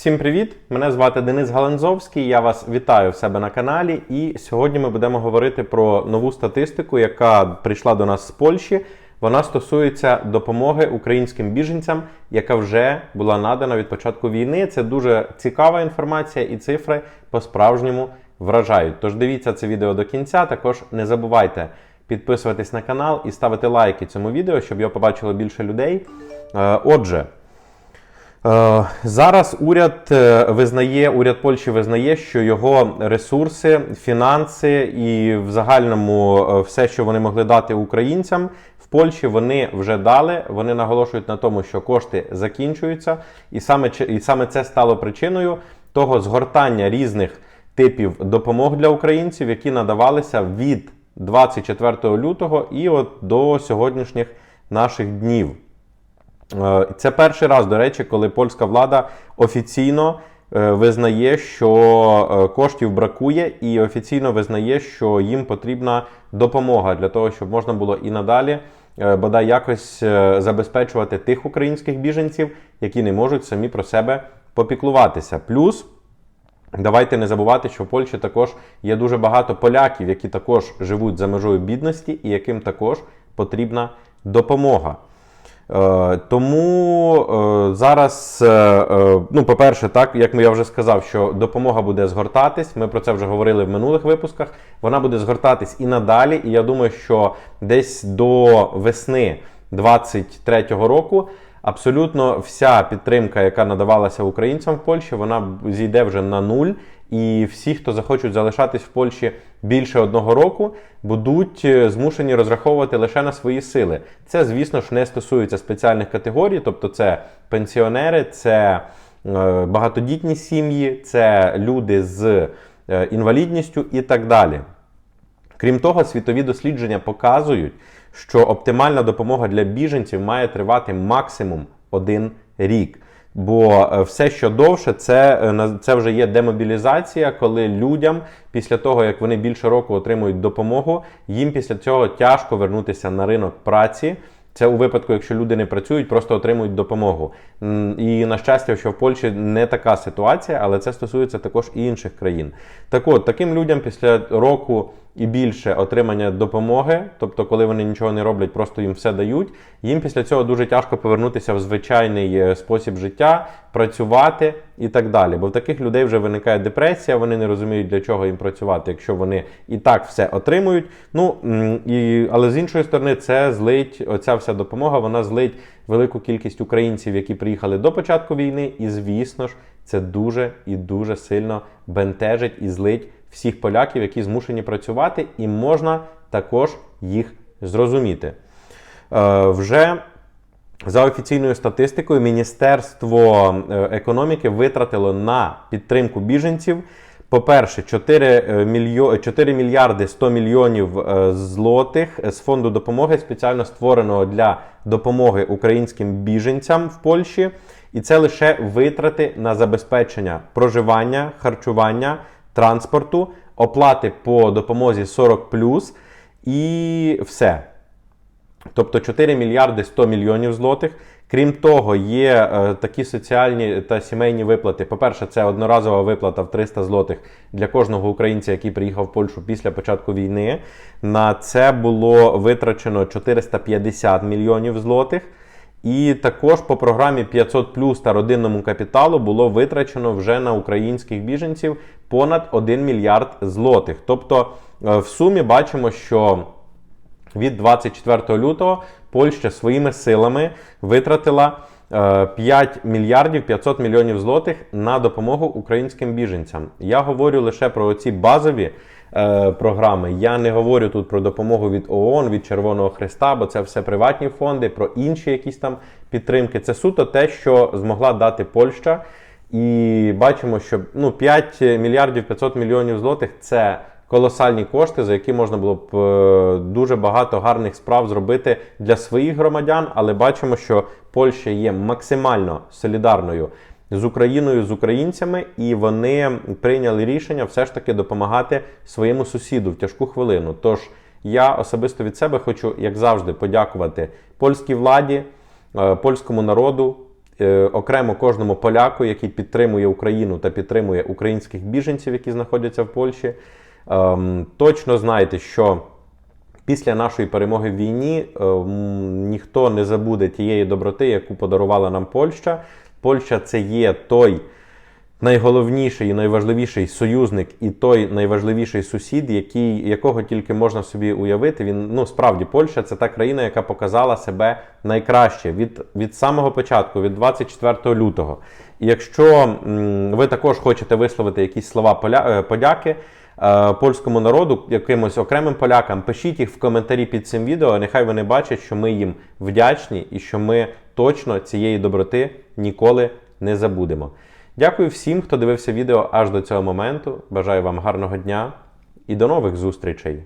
Всім привіт! Мене звати Денис Галанзовський. Я вас вітаю в себе на каналі. І сьогодні ми будемо говорити про нову статистику, яка прийшла до нас з Польщі. Вона стосується допомоги українським біженцям, яка вже була надана від початку війни. Це дуже цікава інформація, і цифри по-справжньому вражають. Тож дивіться це відео до кінця. Також не забувайте підписуватись на канал і ставити лайки цьому відео, щоб його побачило більше людей. Е, Отже. Е, Зараз уряд е, визнає, уряд Польщі визнає, що його ресурси, фінанси і в загальному е, все, що вони могли дати українцям в Польщі, вони вже дали. Вони наголошують на тому, що кошти закінчуються, і саме і саме це стало причиною того згортання різних типів допомог для українців, які надавалися від 24 лютого і от до сьогоднішніх наших днів. Е, Це перший раз, до речі, коли польська влада офіційно е, визнає, що е, коштів бракує, і офіційно визнає, що їм потрібна допомога для того, щоб можна було і надалі бодай якось забезпечувати тих українських біженців, які не можуть самі про себе попіклуватися. Плюс Давайте не забувати, що в Польщі також є дуже багато поляків, які також живуть за межою бідності і яким також потрібна допомога. Е, Тому е, зараз, е, ну, по-перше, так, як я вже сказав, що допомога буде згортатись. Ми про це вже говорили в минулих випусках. Вона буде згортатись і надалі. І я думаю, що десь до весни 2023 року абсолютно вся підтримка, яка надавалася українцям в Польщі, вона зійде вже на нуль. І всі, хто захочуть залишатись в Польщі більше одного року, будуть е, змушені розраховувати лише на свої сили. Це, звісно ж, не стосується спеціальних категорій, тобто це пенсіонери, це е, багатодітні сім'ї, це люди з е, інвалідністю і так далі. Крім того, світові дослідження показують, що оптимальна допомога для біженців має тривати максимум один рік. Бо е, все, що довше, це, е, це вже є демобілізація, коли людям після того, як вони більше року отримують допомогу, їм після цього тяжко вернутися на ринок праці. Це у випадку, якщо люди не працюють, просто отримують допомогу. І на щастя, що в Польщі не така ситуація, але це стосується також і інших країн. Так от, таким людям після року і більше отримання допомоги, тобто, коли вони нічого не роблять, просто їм все дають. Їм після цього дуже тяжко повернутися в звичайний е, спосіб життя, працювати і так далі. Бо в таких людей вже виникає депресія, вони не розуміють, для чого їм працювати, якщо вони і так все отримують. Ну і, але з іншої сторони, це злить оця вся допомога, вона злить велику кількість українців, які приїхали до початку війни, і звісно ж, це дуже і дуже сильно бентежить і злить всіх поляків, які змушені працювати, і можна також їх зрозуміти. Е, вже за офіційною статистикою, Міністерство е, економіки витратило на підтримку біженців. По-перше, 4, е, мільйо... 4 мільярди 100 мільйонів е, злотих з фонду допомоги, спеціально створеного для допомоги українським біженцям в Польщі. І це лише витрати на забезпечення проживання, харчування, транспорту, оплати по допомозі 40 і все. Тобто 4 мільярди 100 мільйонів злотих. Крім того, є е, такі соціальні та сімейні виплати. По-перше, це одноразова виплата в 300 злотих для кожного українця, який приїхав в Польщу після початку війни. На це було витрачено 450 мільйонів злотих. І також по програмі 500 та родинному капіталу було витрачено вже на українських біженців понад 1 мільярд злотих. Тобто, е, в сумі бачимо, що від 24 лютого Польща своїми силами витратила е, 5 мільярдів 500 мільйонів злотих на допомогу українським біженцям. Я говорю лише про ці базові е, програми. Я не говорю тут про допомогу від ООН, від Червоного Христа, бо це все приватні фонди, про інші якісь там підтримки. Це суто те, що змогла дати Польща. І бачимо, що ну, 5 мільярдів 500 мільйонів злотих це колосальні кошти, за які можна було б е, дуже багато гарних справ зробити для своїх громадян. Але бачимо, що Польща є максимально солідарною з Україною, з українцями, і вони прийняли рішення все ж таки допомагати своєму сусіду в тяжку хвилину. Тож я особисто від себе хочу, як завжди, подякувати польській владі, е, польському народу е, окремо кожному поляку, який підтримує Україну та підтримує українських біженців, які знаходяться в Польщі. Ем, точно знайте, що після нашої перемоги в війні е, ніхто не забуде тієї доброти, яку подарувала нам Польща. Польща це є той найголовніший і найважливіший союзник і той найважливіший сусід, який, якого тільки можна собі уявити. Він ну справді Польща це та країна, яка показала себе найкраще від, від самого початку, від 24 лютого. І якщо м, ви також хочете висловити якісь слова поля, е, подяки. Е, Польському народу, якимось окремим полякам, пишіть їх в коментарі під цим відео. Нехай вони бачать, що ми їм вдячні і що ми точно цієї доброти ніколи не забудемо. Дякую всім, хто дивився відео аж до цього моменту. Бажаю вам гарного дня і до нових зустрічей!